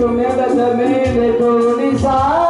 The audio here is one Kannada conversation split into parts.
Şu mevzeme ne bu nisan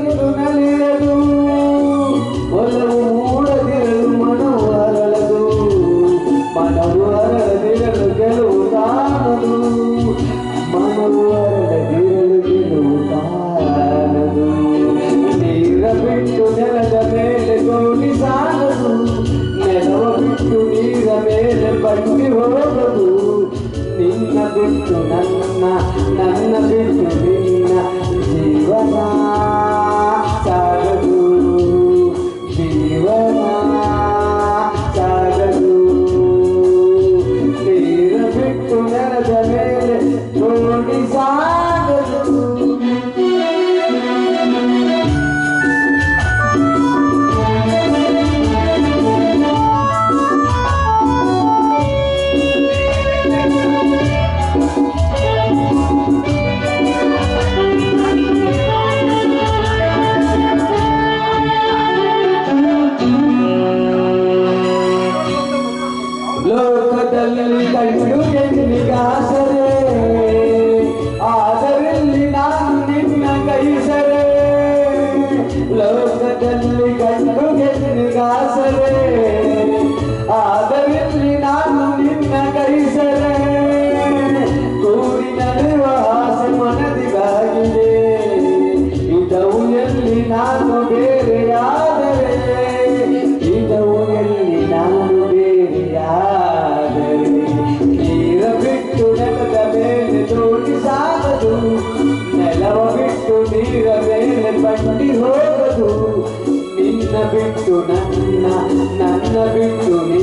cho nắng nắng ಜಗದಲ್ಲಿ ಗಂಡು ಹೆಣ್ಣಿಗಾಸರೆ ಆದರಲ್ಲಿ ನಾನು ನಿನ್ನ ಕೈಸರೆ. ತೂರಿನಲ್ಲಿರುವ ಆಸೆ ಮನದಿಗಾಗಿದೆ. ಇದವು ಎಲ್ಲಿ ನಾನು ಬೇರೆಯಾದರೆ ಇದವು ಎಲ್ಲಿ ನಾನು ಬೇರೆಯಾದರೆ ನೀರ ಬಿಟ್ಟು ನೆಲದ ಮೇಲೆ ಜೋಡಿ ಸಾಲದು ನೆಲವ ಬಿಟ್ಟು ನೀರ ಮೇಲೆ ಪಟ್ಟಿ ಹೋ to na na na na na